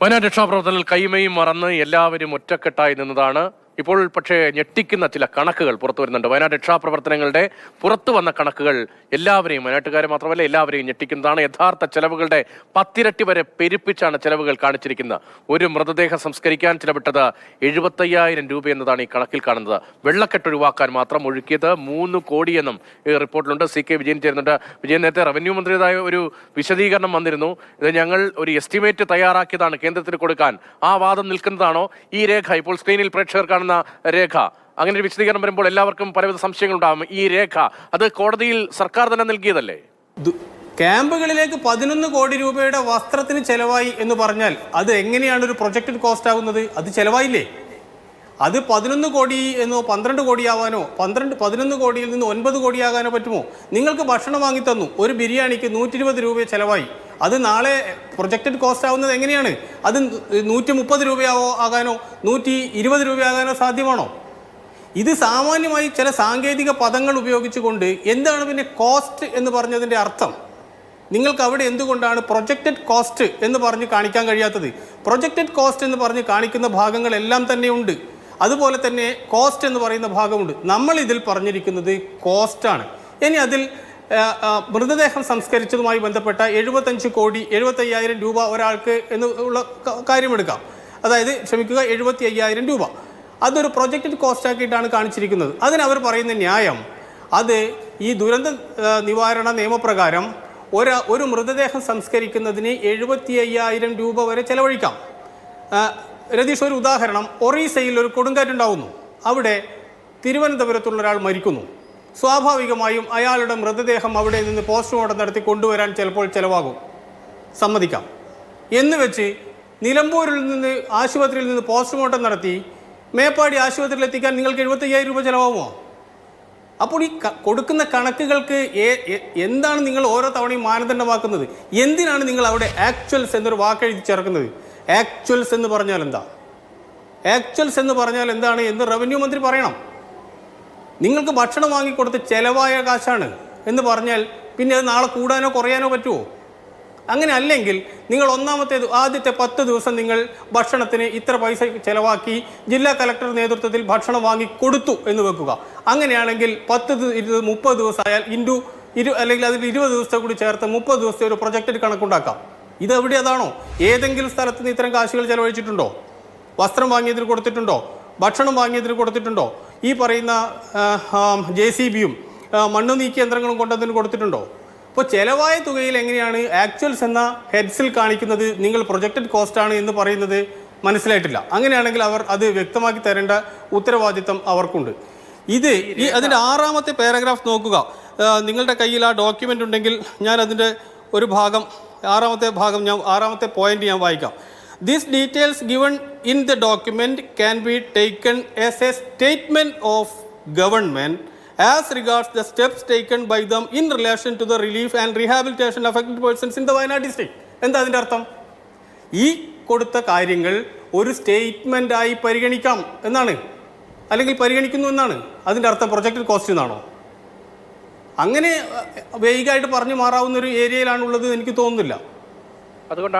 വയനാട് രക്ഷാപ്രവർത്തനത്തിൽ കൈമയും മറന്ന് എല്ലാവരും ഒറ്റക്കെട്ടായി നിന്നതാണ് ഇപ്പോൾ പക്ഷേ ഞെട്ടിക്കുന്ന ചില കണക്കുകൾ പുറത്തു വരുന്നുണ്ട്. വയനാട് രക്ഷാപ്രവർത്തനങ്ങളുടെ പുറത്തു വന്ന കണക്കുകൾ എല്ലാവരെയും വയനാട്ടുകാരെ മാത്രമല്ല എല്ലാവരെയും ഞെട്ടിക്കുന്നതാണ്. യഥാർത്ഥ ചെലവുകളുടെ പത്തിരട്ടി വരെ പെരുപ്പിച്ചാണ് ചെലവുകൾ കാണിച്ചിരിക്കുന്നത്. ഒരു മൃതദേഹം സംസ്കരിക്കാൻ ചിലവിട്ടത് എഴുപത്തയ്യായിരം രൂപ എന്നതാണ് ഈ കണക്കിൽ കാണുന്നത്. വെള്ളക്കെട്ട് ഒഴിവാക്കാൻ മാത്രം ഒഴുക്കിയത് മൂന്ന് കോടിയെന്നും ഈ റിപ്പോർട്ടിലുണ്ട്. സി കെ വിജയൻ ചേരുന്നുണ്ട്. വിജയൻ നേരത്തെ റവന്യൂ മന്ത്രിയുടേതായ ഒരു വിശദീകരണം വന്നിരുന്നു. ഇത് ഞങ്ങൾ ഒരു എസ്റ്റിമേറ്റ് തയ്യാറാക്കിയതാണ് കേന്ദ്രത്തിന് കൊടുക്കാൻ. ആ വാദം നിൽക്കുന്നതാണോ? ഈ രേഖ ഇപ്പോൾ സ്ക്രീനിൽ പ്രേക്ഷകർ കാണുന്ന രേഖ. അങ്ങനെ ഒരു വിശദീകരണം വരുമ്പോൾ എല്ലാവർക്കും പലവിധ സംശയങ്ങൾ ഉണ്ടാകും ഈ രേഖ അത് കോടതിയിൽ സർക്കാർ തന്നെ നൽകിയതല്ലേ? ക്യാമ്പുകളിലേക്ക് പതിനൊന്ന് കോടി രൂപയുടെ വസ്ത്രത്തിന് ചെലവായി എന്ന് പറഞ്ഞാൽ അത് എങ്ങനെയാണ് ഒരു പ്രൊജക്റ്റഡ് കോസ്റ്റ് ആകുന്നത്? അത് ചെലവായില്ലേ? അത് പതിനൊന്ന് കോടി എന്നോ പന്ത്രണ്ട് കോടിയാവാനോ പന്ത്രണ്ട് പതിനൊന്ന് കോടിയിൽ നിന്ന് ഒൻപത് കോടിയാകാനോ പറ്റുമോ? നിങ്ങൾക്ക് ഭക്ഷണം വാങ്ങി തന്നു. ഒരു ബിരിയാണിക്ക് നൂറ്റി ഇരുപത് രൂപ ചിലവായി. അത് നാളെ പ്രൊജക്റ്റഡ് കോസ്റ്റ് ആവുന്നത് എങ്ങനെയാണ്? അത് നൂറ്റി മുപ്പത് രൂപയാവോ ആകാനോ നൂറ്റി ഇരുപത് രൂപയാകാനോ സാധ്യമാണോ? ഇത് സാമാന്യമായി ചില സാങ്കേതിക പദങ്ങൾ ഉപയോഗിച്ചുകൊണ്ട് എന്താണ് പിന്നെ കോസ്റ്റ് എന്ന് പറഞ്ഞതിന്റെ അർത്ഥം? നിങ്ങൾക്ക് അവിടെ എന്തുകൊണ്ടാണ് പ്രൊജക്റ്റഡ് കോസ്റ്റ് എന്ന് പറഞ്ഞ് കാണിക്കാൻ കഴിയാത്തത്? പ്രൊജക്റ്റഡ് കോസ്റ്റ് എന്ന് പറഞ്ഞ് കാണിക്കുന്ന ഭാഗങ്ങളെല്ലാം തന്നെ ഉണ്ട്. അതുപോലെ തന്നെ കോസ്റ്റ് എന്ന് പറയുന്ന ഭാഗമുണ്ട്. നമ്മൾ ഇതിൽ പറഞ്ഞിരിക്കുന്നത് കോസ്റ്റാണ് ഇനി അതിൽ മൃതദേഹം സംസ്കരിച്ചതുമായി ബന്ധപ്പെട്ട എഴുപത്തഞ്ച് കോടി എഴുപത്തയ്യായിരം രൂപ ഒരാൾക്ക് എന്ന് ഉള്ള കാര്യമെടുക്കാം അതായത് ക്ഷമിക്കുക എഴുപത്തി അയ്യായിരം രൂപ. അതൊരു പ്രൊജക്റ്റഡ് കോസ്റ്റ് ആക്കിയിട്ടാണ് കാണിച്ചിരിക്കുന്നത്. അതിന് അവർ പറയുന്ന ന്യായം അത് ഈ ദുരന്ത നിവാരണ നിയമപ്രകാരം ഒരു ഒരു മൃതദേഹം സംസ്കരിക്കുന്നതിന് എഴുപത്തി അയ്യായിരം രൂപ വരെ ചെലവഴിക്കാം. രതീഷ് ഒരു ഉദാഹരണം. ഒറീസയിൽ ഒരു കൊടുങ്കാറ്റുണ്ടാവുന്നു അവിടെ തിരുവനന്തപുരത്തുള്ള ഒരാൾ മരിക്കുന്നു. സ്വാഭാവികമായും അയാളുടെ മൃതദേഹം അവിടെ നിന്ന് പോസ്റ്റ്മോർട്ടം നടത്തി കൊണ്ടുവരാൻ ചിലപ്പോൾ ചിലവാകും. സമ്മതിക്കാം. എന്ന് വെച്ച് നിലമ്പൂരിൽ നിന്ന് ആശുപത്രിയിൽ നിന്ന് പോസ്റ്റ്മോർട്ടം നടത്തി മേപ്പാടി ആശുപത്രിയിൽ എത്തിക്കാൻ നിങ്ങൾക്ക് എഴുപത്തയ്യായിരം രൂപ ചിലവാകുമോ? അപ്പോൾ ഈ കൊടുക്കുന്ന കണക്കുകൾക്ക് എന്താണ് നിങ്ങൾ ഓരോ തവണയും മാനദണ്ഡമാക്കുന്നത്? എന്തിനാണ് നിങ്ങൾ അവിടെ ആക്ച്വൽസ് എന്നൊരു വാക്കെഴുതി ചേർക്കുന്നത്? ആക്ച്വൽസ് എന്ന് പറഞ്ഞാൽ എന്താ? ആക്ച്വൽസ് എന്ന് പറഞ്ഞാൽ എന്താണ് എന്ന് റവന്യൂ മന്ത്രി പറയണം. നിങ്ങൾക്ക് ഭക്ഷണം വാങ്ങിക്കൊടുത്ത് ചിലവായ കാശാണ് എന്ന് പറഞ്ഞാൽ പിന്നെ അത് നാളെ കൂടാനോ കുറയാനോ പറ്റുമോ അങ്ങനെ അല്ലെങ്കിൽ നിങ്ങൾ ഒന്നാമത്തെ ആദ്യത്തെ പത്ത് ദിവസം നിങ്ങൾ ഭക്ഷണത്തിന് ഇത്ര പൈസ ചിലവാക്കി ജില്ലാ കലക്ടർ നേതൃത്വത്തിൽ ഭക്ഷണം വാങ്ങി കൊടുത്തു എന്ന് വെക്കുക. അങ്ങനെയാണെങ്കിൽ പത്ത് ഇരുപത് മുപ്പത് ദിവസമായാൽ ഇന്റു ഇരു അല്ലെങ്കിൽ അതിൽ ഇരുപത് ദിവസത്തെ കൂടി ചേർത്ത് മുപ്പത് ദിവസത്തെ ഒരു പ്രൊജക്റ്റഡ് കണക്കുണ്ടാക്കാം. ഇത് എവിടെ അതാണോ ഏതെങ്കിലും സ്ഥലത്ത് നിന്ന് ഇത്തരം കാശുകൾ ചെലവഴിച്ചിട്ടുണ്ടോ? വസ്ത്രം വാങ്ങിയതിൽ കൊടുത്തിട്ടുണ്ടോ? ഭക്ഷണം വാങ്ങിയതിൽ കൊടുത്തിട്ടുണ്ടോ? ഈ പറയുന്ന ജെ സി ബിയും മണ്ണ് നീക്കി യന്ത്രങ്ങളും കൊണ്ടതിന് കൊടുത്തിട്ടുണ്ടോ? അപ്പോൾ ചിലവായ തുകയിൽ എങ്ങനെയാണ് ആക്ച്വൽസ് എന്ന ഹെഡ്സിൽ കാണിക്കുന്നത് നിങ്ങൾ പ്രൊജക്റ്റഡ് കോസ്റ്റ് ആണ് എന്ന് പറയുന്നത് മനസ്സിലായിട്ടില്ല. അങ്ങനെയാണെങ്കിൽ അവർ അത് വ്യക്തമാക്കി തരേണ്ട ഉത്തരവാദിത്തം അവർക്കുണ്ട്. ഇത് ഈ അതിന്റെ ആറാമത്തെ പാരഗ്രാഫ് നോക്കുക. നിങ്ങളുടെ കയ്യിൽ ആ ഡോക്യുമെന്റ് ഉണ്ടെങ്കിൽ ഞാൻ അതിന്റെ ഒരു ഭാഗം ആറാമത്തെ ഭാഗം ഞാൻ ആറാമത്തെ പോയിന്റ് ഞാൻ വായിക്കാം. This details given in the document can be taken as a statement of government as regards the steps taken by them in relation to the relief and rehabilitation affected persons in the Wayanad district എന്താ അതിന്റെ അർത്ഥം? ഈ കൊടുത്ത കാര്യങ്ങൾ ഒരു statement ആയി പരിഗണിക്കാം എന്നാണ്. അല്ലെങ്കിൽ പരിഗണിക്കുന്നു എന്നാണ്. അതിന്റെ അർത്ഥം പ്രൊജക്റ്റ് കോസ്റ്റ് എന്നാണോ അങ്ങനെ വേഗമായിട്ട് പറഞ്ഞു മാറാവുന്ന ഒരു ഏരിയയിലാണുള്ളത് എനിക്ക് തോന്നുന്നില്ല. അതുകൊണ്ടാണ്